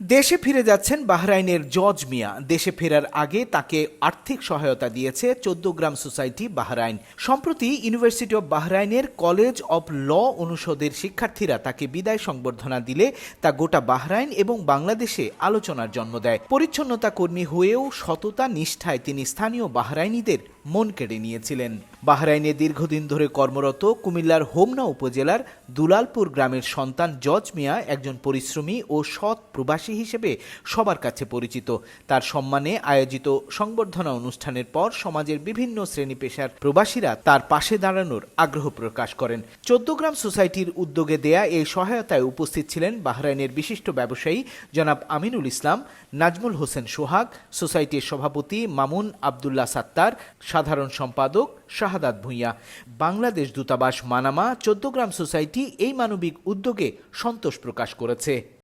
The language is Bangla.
দেশে ফিরে যাচ্ছেন বাহরাইনের জজ মিয়া। দেশে ফেরার আগে তাকে আর্থিক সহায়তা দিয়েছে চোদ্দগ্রাম সোসাইটি বাহরাইন। সম্প্রতি ইউনিভার্সিটি অব বাহরাইনের কলেজ অব ল অনুষদের শিক্ষার্থীরা তাকে বিদায় সংবর্ধনা দিলে তা গোটা বাহরাইন এবং বাংলাদেশে আলোচনার জন্ম দেয়। পরিচ্ছন্নতা কর্মী হয়েও সততা, নিষ্ঠায় তিনি স্থানীয় বাহরাইনিদের মন কেড়ে নিয়েছিলেন। বাহরাইনে দীর্ঘদিন ধরে কর্মরত কুমিল্লার হোমনা উপজেলার দুলালপুর গ্রামের সন্তান জজ মিয়া একজন পরিশ্রমী ও সৎ প্রবাসী হিসেবে সবার কাছে পরিচিত। তার সম্মানে আয়োজিত সংবর্ধনা অনুষ্ঠানের পর সমাজের বিভিন্ন শ্রেণি পেশার প্রবাসীরা তার পাশে দাঁড়ানোর আগ্রহ প্রকাশ করেন। চোদ্দগ্রাম সোসাইটির উদ্যোগে দেয়া এই সহায়তায় উপস্থিত ছিলেন বাহরাইনের বিশিষ্ট ব্যবসায়ী জনাব আমিনুল ইসলাম, নাজমুল হোসেন সোহাগ, সোসাইটির সভাপতি মামুন আবদুল্লাহ সাত্তার, সাধারণ সম্পাদক শাহাদাত ভূঁইয়া। বাংলাদেশ দূতাবাস মানামা চোদ্দগ্রাম সোসাইটি এই মানবিক উদ্যোগে সন্তোষ প্রকাশ করেছে।